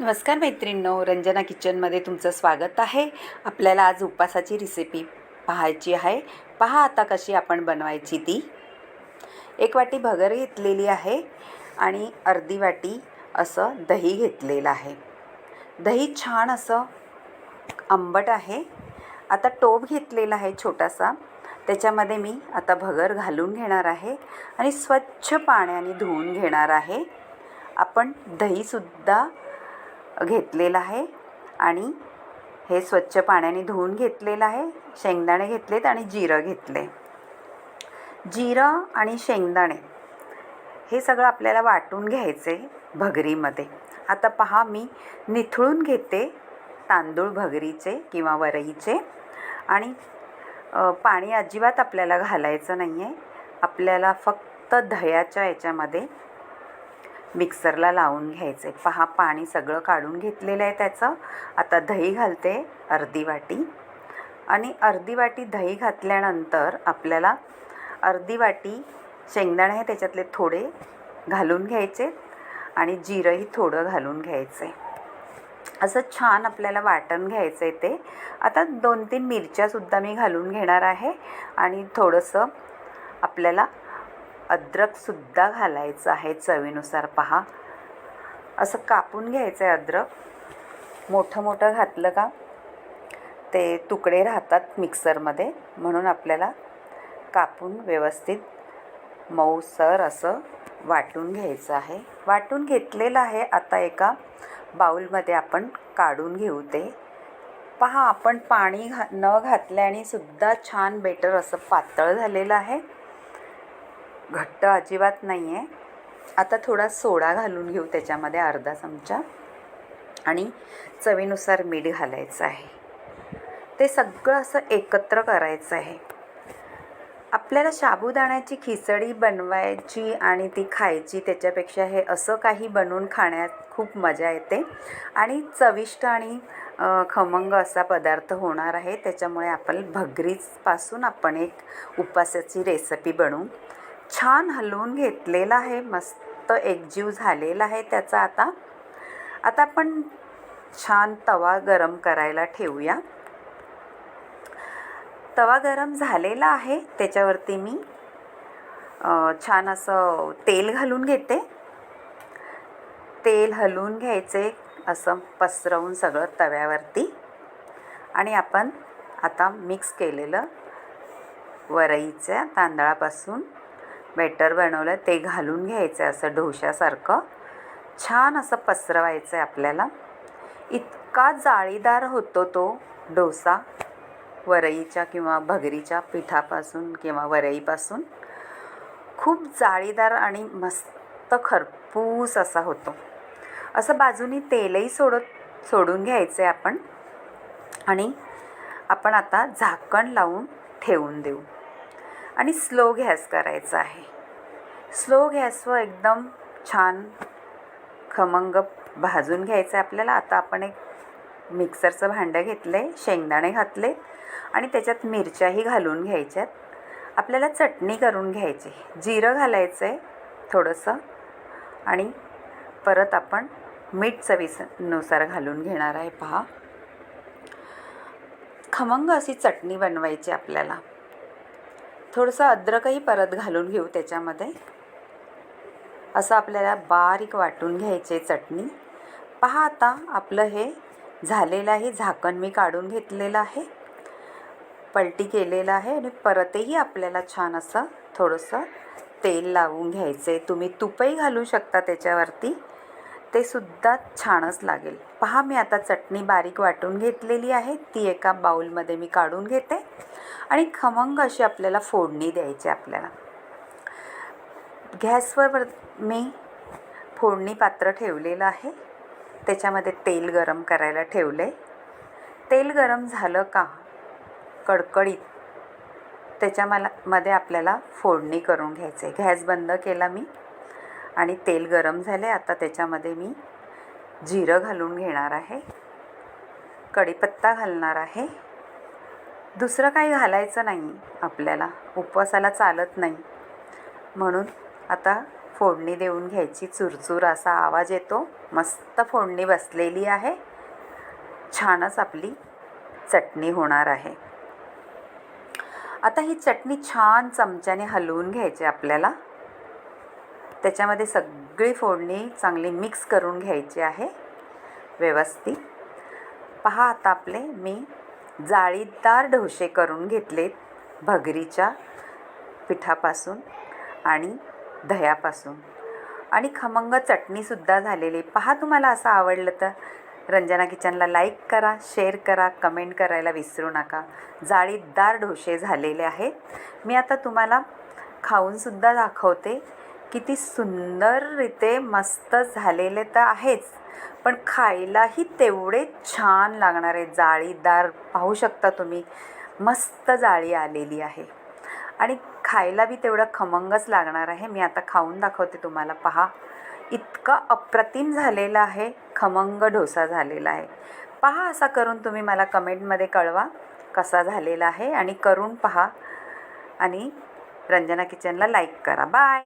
नमस्कार मैत्रिणींनो रंजना किचनमध्ये तुमचं स्वागत आहे. आपल्याला आज उपासाची रेसिपी पाहायची आहे. पहा आता कशी आपण बनवायची ती. एक वाटी भगर घेतलेली आहे आणि अर्धी वाटी असं दही घेतलेलं आहे. दही छान असं आंबट आहे. आता टोप घेतलेला आहे छोटासा. त्याच्यामध्ये मी आता भगर घालून घेणार आहे आणि स्वच्छ पाण्याने धुवून घेणार आहे. आपण दहीसुद्धा घेतलेलं आहे आणि हे स्वच्छ पाण्याने धुवून घेतलेलं आहे. शेंगदाणे घेतलेत आणि जिरं घेतले जिरं आणि शेंगदाणे हे सगळं आपल्याला वाटून घ्यायचे भगरीमध्ये. आता पहा मी निथळून घेते तांदूळ भगरीचे किंवा वरईचे. आणि पाणी अजिबात आपल्याला घालायचं नाही आहे आपल्याला फक्त दह्याच्या याच्यामध्ये मिक्सरला लावून घ्यायचे. पहा पाणी सगळं काढून घेतलेलं आहे त्याचं. आता दही घालते अर्धी वाटी. आणि अर्धी वाटी दही घातल्यानंतर आपल्याला अर्धी वाटी शेंगदाणे हे त्याच्यातले थोडे घालून घ्यायचे आणि जिरंही थोडं घालून घ्यायचं. आहे असं छान आपल्याला वाटण घ्यायचं आहे ते. आता दोन तीन मिरच्यासुद्धा मी घालून घेणार आहे आणि थोडंसं आपल्याला अद्रकसुद्धा घालायचं आहे चवीनुसार पहा. असं कापून घ्यायचं आहे अद्रक. मोठं मोठं घातलं का? ते तुकडे राहतात मिक्सरमध्ये. म्हणून आपल्याला कापून व्यवस्थित मऊसर असं वाटून घ्यायचं आहे. वाटून घेतलेलं आहे आता एका बाऊलमध्ये आपण काढून घेऊ ते. पहा आपण पाणी घा न घातल्याने सुद्धा छान बेटर असं पातळ झालेलं आहे. घट्ट अजिबात नाही आहे आता थोडा सोडा घालून घेऊ त्याच्यामध्ये अर्धा चमचा. आणि चवीनुसार मीठ घालायचं आहे. ते सगळं असं एकत्र करायचं आहे. आपल्याला साबुदाण्याची खिचडी बनवायची आणि ती खायची त्याच्यापेक्षा हे असं काही बनवून खाण्यात खूप मजा येते. आणि चविष्ट आणि खमंग असा पदार्थ होणार आहे. त्याच्यामुळे आपण भगरीचपासून आपण एक उपासाची रेसिपी बनवू. छान हलवून घेतलेला आहे मस्त एकजीव झालेला आहे त्याचा आता. आता आपण छान तवा गरम करायला ठेवूया. तवा गरम झालेला आहे त्याच्यावरती मी छान असं तेल घालून घेते. तेल हलवून घ्यायचे असं पसरवून सगळं तव्यावरती. आणि आपण आता मिक्स केलेलं वरईच्या तांदळापासून बेटर बनवलं ते घालून घ्यायचं आहे असं ढोशासारखं छान असं पसरवायचं आहे आपल्याला. इतका जाळीदार होतो तो डोसा वरईच्या किंवा भगरीच्या पिठापासून किंवा वरईपासून. खूप जाळीदार आणि मस्त खरपूस असा होतो. असं बाजूनी तेलही सोडत सोडून घ्यायचे आपण. आणि आपण आता झाकण लावून ठेवून देऊ. आणि स्लो गॅस करायचा आहे. स्लो गॅसवर एकदम छान खमंग भाजून घ्यायचं आहे आपल्याला. आता आपण एक मिक्सरचं भांडं घेतलं आहे शेंगदाणे घातले आणि त्याच्यात मिरच्याही घालून घ्यायच्यात. आपल्याला चटणी करून घ्यायची. जिरं घालायचं आहे थोडंसं आणि परत आपण मीठ चवीनुसार घालून घेणार आहे. पहा. खमंग अशी चटणी बनवायची आपल्याला. थोडंसं अद्रकही परत घालून घेऊ त्याच्यामध्ये. असं आपल्याला बारीक वाटून घ्यायचे चटणी. पहा आता आपलं हे झालेलं आहे झाकण मी काढून घेतलेलं आहे. पलटी केलेलं आहे आणि परतही आपल्याला छान असं थोडंसं तेल लावून घ्यायचं आहे तुम्ही तुपही घालू शकता त्याच्यावरती. ते सुद्धा छानच लागेल. पहा मी आता चटणी बारीक वाटून घेतलेली आहे. ती एका बाऊलमध्ये मी काढून घेते. आणि खमंग अशी आपल्याला फोडणी द्यायची आपल्याला. गॅसवर मी फोडणी पात्र ठेवलेलं आहे. त्याच्यामध्ये तेल गरम करायला ठेवले. तेल गरम झालं का? कडकडीत. त्याच्या मला मध्ये आपल्याला फोडणी करून घ्यायचे गॅस बंद केला मी. आणि तेल गरम झाले आता त्याच्यामध्ये मी जिरं घालून घेणार आहे. कढीपत्ता घालणार आहे. दुसरं काही घालायचं नाही आपल्याला. उपवासाला चालत नाही. म्हणून आता फोडणी देऊन घ्यायची. चुरचूर असा आवाज येतो. मस्त फोडणी बसलेली आहे. छानच आपली चटणी होणार आहे. आता ही चटणी छान चमच्याने हलवून घ्यायची आपल्याला. त्याच्यामध्ये सगळी फोडणी चांगली मिक्स करून घ्यायची आहे. व्यवस्थित. पहा आता आपले मी जाळीदार ढोसे करून घेतलेत भगरीच्या पिठापासून आणि दह्यापासून. आणि खमंग चटणीसुद्धा झालेली. पहा तुम्हाला असं आवडलं तर. रंजना किचनला लाईक करा शेअर करा कमेंट करायला विसरू नका. जाळीदार ढोसे झालेले आहेत. मी आता तुम्हाला खाऊनसुद्धा दाखवते. किती सुंदररीते मस्त झालेले तर आहेच. पण खायलाही तेवढे छान लागणार आहे. जाळीदार पाहू शकता तुम्ही. मस्त जाळी आलेली आहे. आणि खायला बी तेवढं खमंगच लागणार आहे. मी आता खाऊन दाखवते तुम्हाला. पहा. इतका अप्रतिम झालेला आहे. खमंग डोसा झालेला आहे. पहा असा करून तुम्ही मला कमेंटमध्ये कळवा कसा झालेला आहे. आणि करून पहा. आणि रंजना किचनला लाईक करा. बाय!